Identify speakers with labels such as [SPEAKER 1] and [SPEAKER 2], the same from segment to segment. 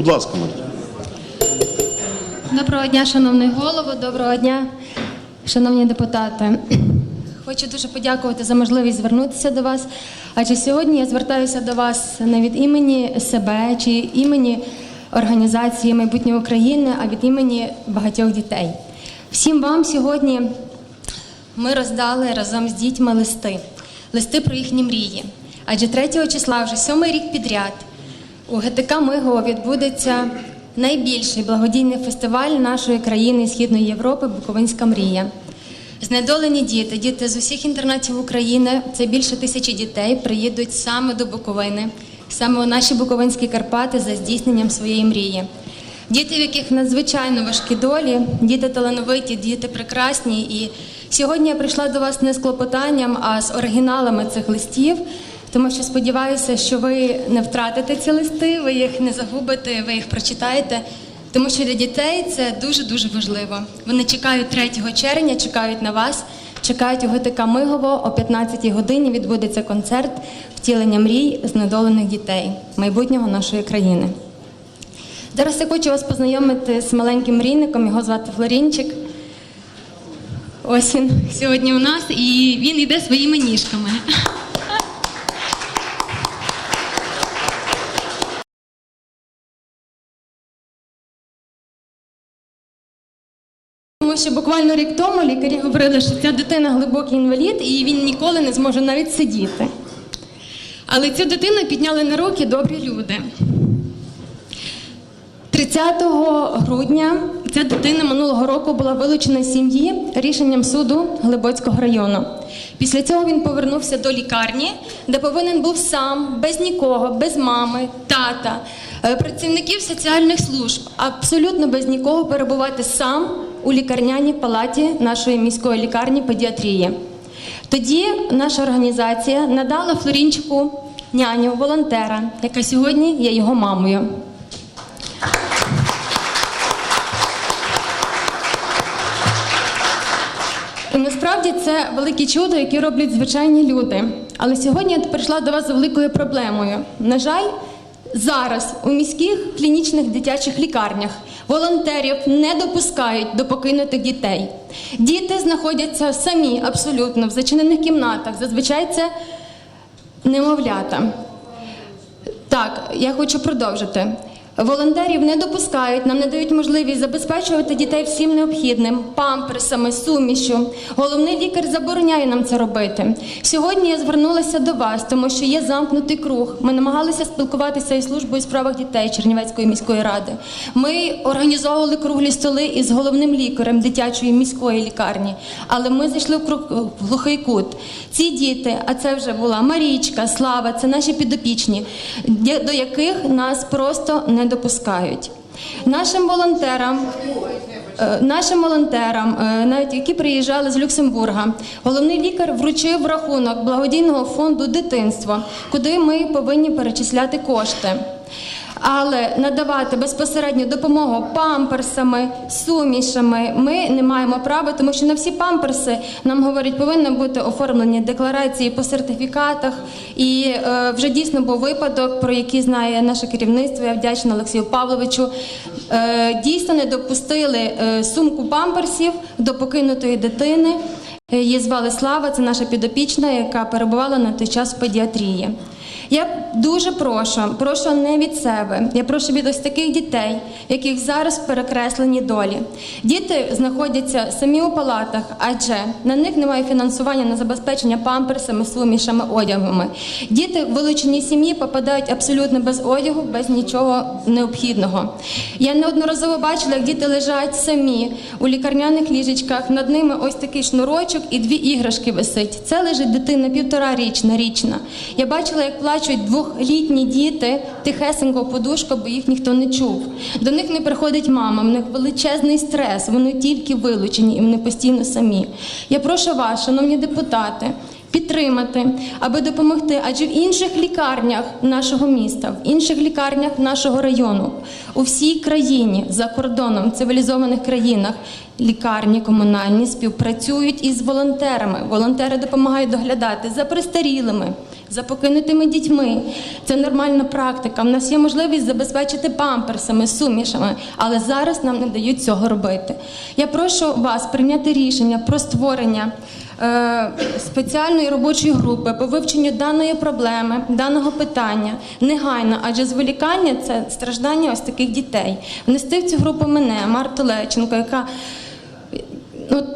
[SPEAKER 1] Будь ласка, Марія.
[SPEAKER 2] Доброго дня, шановний голово, доброго дня, шановні депутати. Хочу дуже подякувати за можливість звернутися до вас. Адже сьогодні я звертаюся до вас не від імені себе чи імені організації майбутнє України, а від імені багатьох дітей. Всім вам сьогодні ми роздали разом з дітьми листи, листи про їхні мрії. Адже 3 числа, вже сьомий рік підряд, у ГТК Мигово відбудеться найбільший благодійний фестиваль нашої країни Східної Європи Буковинська мрія. Знедолені діти, діти з усіх інтернатів України, це більше тисячі дітей, приїдуть саме до Буковини, саме у наші Буковинські Карпати за здійсненням своєї мрії. Діти, в яких надзвичайно важкі долі, діти талановиті, діти прекрасні. І сьогодні я прийшла до вас не з клопотанням, а з оригіналами цих листів, тому що сподіваюся, що ви не втратите ці листи, ви їх не загубите, ви їх прочитаєте. Тому що для дітей це дуже дуже важливо. Вони чекають 3 червня, чекають на вас, чекають у ГТК Мигово о 15-й годині. Відбудеться концерт втілення мрій знедолених дітей, майбутнього нашої країни. Зараз я хочу вас познайомити з маленьким мрійником, його звати Флорінчик. Ось він сьогодні у нас, і він йде своїми ніжками. Що буквально рік тому лікарі говорили, що ця дитина глибокий інвалід, і він ніколи не зможе навіть сидіти. Але цю дитину підняли на руки добрі люди. 30 грудня ця дитина минулого року була вилучена з сім'ї рішенням суду Глибоцького району. Після цього він повернувся до лікарні, де повинен був сам, без нікого, без мами, тата, е, працівників соціальних служб, абсолютно без нікого перебувати сам у лікарняній палаті нашої міської лікарні педіатрії. Тоді наша організація надала Флорінчику няню, волонтера, яка сьогодні є його мамою. І насправді це велике чудо, яке роблять звичайні люди. Але сьогодні я прийшла до вас з великою проблемою. На жаль, зараз у міських клінічних дитячих лікарнях волонтерів не допускають до покинутих дітей. Діти знаходяться самі абсолютно в зачинених кімнатах. Зазвичай це немовлята. Так, я хочу продовжити. Волонтерів не допускають, нам не дають можливість забезпечувати дітей всім необхідним памперсами, сумішю. Головний лікар забороняє нам це робити. Сьогодні я звернулася до вас, тому що є замкнутий круг. Ми намагалися спілкуватися із службою справах дітей Чернівецької міської ради. Ми організовували круглі столи із головним лікарем дитячої міської лікарні, але ми зайшли в круг в глухий кут. Ці діти, а це вже була Марічка, Слава, це наші підопічні, до яких нас просто не допускають. Нашим волонтерам, е, нашим волонтерам, е, навіть які приїжджали з Люксембурга, головний лікар вручив рахунок благодійного фонду дитинство, куди ми повинні перечисляти кошти. Але надавати безпосередню допомогу памперсами, сумішами ми не маємо права, тому що на всі памперси нам говорять, повинні бути оформлені декларації по сертифікатах. І е, вже дійсно був випадок, про який знає наше керівництво. Я вдячна Олексію Павловичу. Е, дійсно не допустили е, сумку памперсів до покинутої дитини. Її звали Слава, це наша підопічна, яка перебувала на той час в педіатрії. Я дуже прошу, прошу не від себе. Я прошу від ось таких дітей, яких зараз перекреслені долі. Діти знаходяться самі у палатах, адже на них немає фінансування на забезпечення памперсами, сумішами, одягами. Діти в вилучені сім'ї попадають абсолютно без одягу, без нічого необхідного. Я неодноразово бачила, як діти лежать самі у лікарняних ліжечках. Над ними ось такий шнурочок і дві іграшки висить. Це лежить дитина півтора річна. Я бачила, як плачуть двохлітні діти тихесенько в подушку, бо їх ніхто не чув. До них не приходить мама, в них величезний стрес, вони тільки вилучені і вони постійно самі. Я прошу вас, шановні депутати. Підтримати, аби допомогти, адже в інших лікарнях нашого міста, в інших лікарнях нашого району, у всій країні за кордоном, цивілізованих країнах, лікарні комунальні співпрацюють із волонтерами. Волонтери допомагають доглядати за престарілими, за покинутими дітьми. Це нормальна практика. У нас є можливість забезпечити памперсами, сумішами, але зараз нам не дають цього робити. Я прошу вас прийняти рішення про створення е, спеціальної робочої групи по вивченню даної проблеми, даного питання негайно, адже зволікання це страждання ось таких дітей. Внести в цю групу мене, Марту Леченко, яка Ну,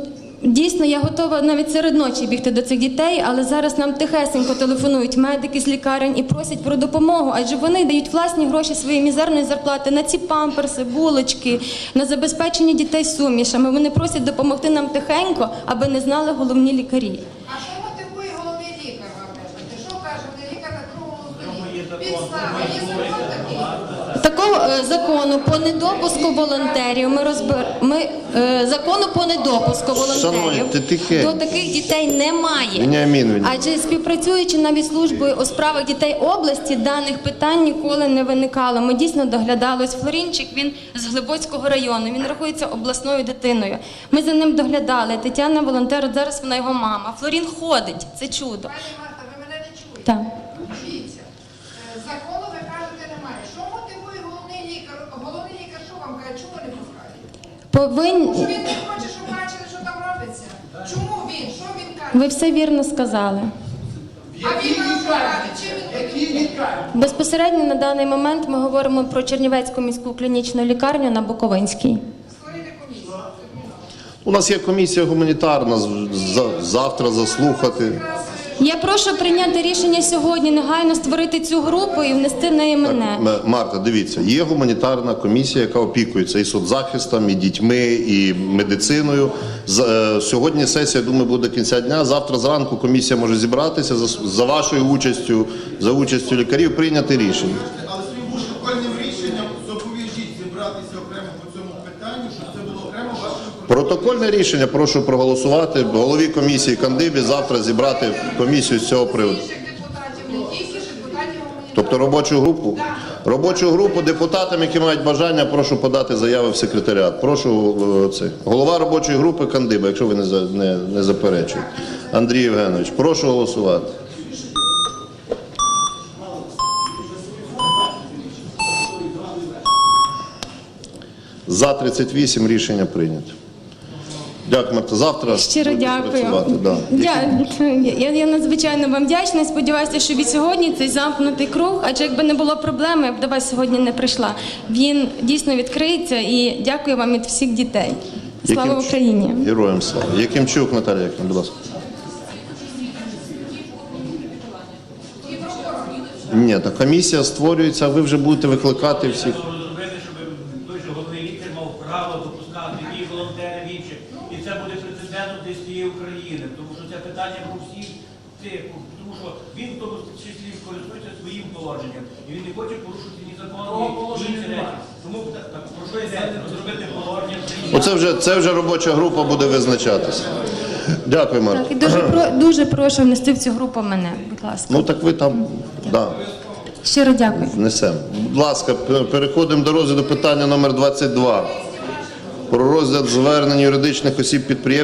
[SPEAKER 2] дійсно, я готова навіть серед ночі бігти до цих дітей, але зараз нам тихесенько телефонують медики з лікарень і просять про допомогу, адже вони дають власні гроші своєї мізерної зарплати на ці памперси, булочки, на забезпечення дітей сумішами. Вони просять допомогти нам тихенько, аби не знали головні лікарі.
[SPEAKER 1] А що мотивує головний лікар вам? Що каже головний лікар на круглому столі? Підстава, є закон такий?
[SPEAKER 2] Е, закону по недопуску волонтерів ми розбер... ми е, закону по недопуску волонтерів
[SPEAKER 3] тихе.
[SPEAKER 2] до таких дітей немає. Адже співпрацюючи навіть службою у справах дітей області, даних питань ніколи не виникало. Ми дійсно доглядали. Ось Флорінчик, він з Глибоцького району. Він рахується обласною дитиною. Ми за ним доглядали. Тетяна волонтер, зараз вона його мама. Флорін ходить. Це чудо.
[SPEAKER 1] Пані Марта, ви мене не чуєте?
[SPEAKER 2] Так.
[SPEAKER 1] Дивіться, е, закону ви кажете немає. Що мотивує головний лікар? Головний лікар що вам каже, чому не пускає?
[SPEAKER 2] Повинні.
[SPEAKER 1] Він не хоче, щоб бачили, що там робиться. Чому він? Що він каже?
[SPEAKER 2] Ви все вірно сказали.
[SPEAKER 1] А він нам каже, чим він мотивує?
[SPEAKER 2] Безпосередньо на даний момент ми говоримо про Чернівецьку міську клінічну лікарню на Буковинській.
[SPEAKER 1] Створили комісію.
[SPEAKER 3] У нас є комісія гуманітарна з- за- завтра заслухати.
[SPEAKER 2] Я прошу прийняти рішення сьогодні негайно створити цю групу і внести в неї мене.
[SPEAKER 3] Марта, дивіться, є гуманітарна комісія, яка опікується і соцзахистом, і дітьми, і медициною. Е, Сьогодні сесія, думаю, буде до кінця дня. Завтра зранку комісія може зібратися за, с- за вашою участю, за участю лікарів, прийняти рішення.
[SPEAKER 4] Але своїм протокольним рішенням зобов'яжіть зібратися окремо по цьому питанню, щоб це було окремо вашим
[SPEAKER 3] Протокольне рішення прошу проголосувати. Голові комісії Кандибі завтра зібрати комісію з цього приводу. Тобто робочу групу? Робочу групу депутатам, які мають бажання, прошу подати заяви в секретаріат. Прошу е, це. Голова робочої групи Кандиба, якщо ви не, не, не заперечуєте. Андрій Євгенович, прошу голосувати. За 38 рішення прийнято. Дякую, Марта. Завтра
[SPEAKER 2] Щиро дякую.
[SPEAKER 3] да.
[SPEAKER 2] Я, я, надзвичайно вам вдячна. і Сподіваюся, що від сьогодні цей замкнутий круг, адже якби не було проблеми, я б до вас сьогодні не прийшла. Він дійсно відкриється і дякую вам від всіх дітей. Слава
[SPEAKER 3] Яким-
[SPEAKER 2] Україні!
[SPEAKER 3] Героям слава. Якимчук Наталія будь ласка. Ні, та комісія створюється, а ви вже будете викликати всіх.
[SPEAKER 5] зробити, щоб той же головний лікар мав право допускати і волонтерів інших. І це буде прецедентом для всієї України, тому що це питання про всіх тих, тому що він в тому числі користується своїм положенням. І він не хоче порушити ні закон, ні речі. Тому так, так, про що йде? Зробити положення.
[SPEAKER 3] Оце вже, це вже робоча група буде визначатися. Дякую,
[SPEAKER 2] Так, і дуже про дуже прошу внести в цю групу мене, будь ласка.
[SPEAKER 3] Ну так ви там да,
[SPEAKER 2] Щиро дякую.
[SPEAKER 3] внесемо. Будь ласка, пе- переходимо до розгляду питання номер 22. Про розгляд звернень юридичних осіб підприємств.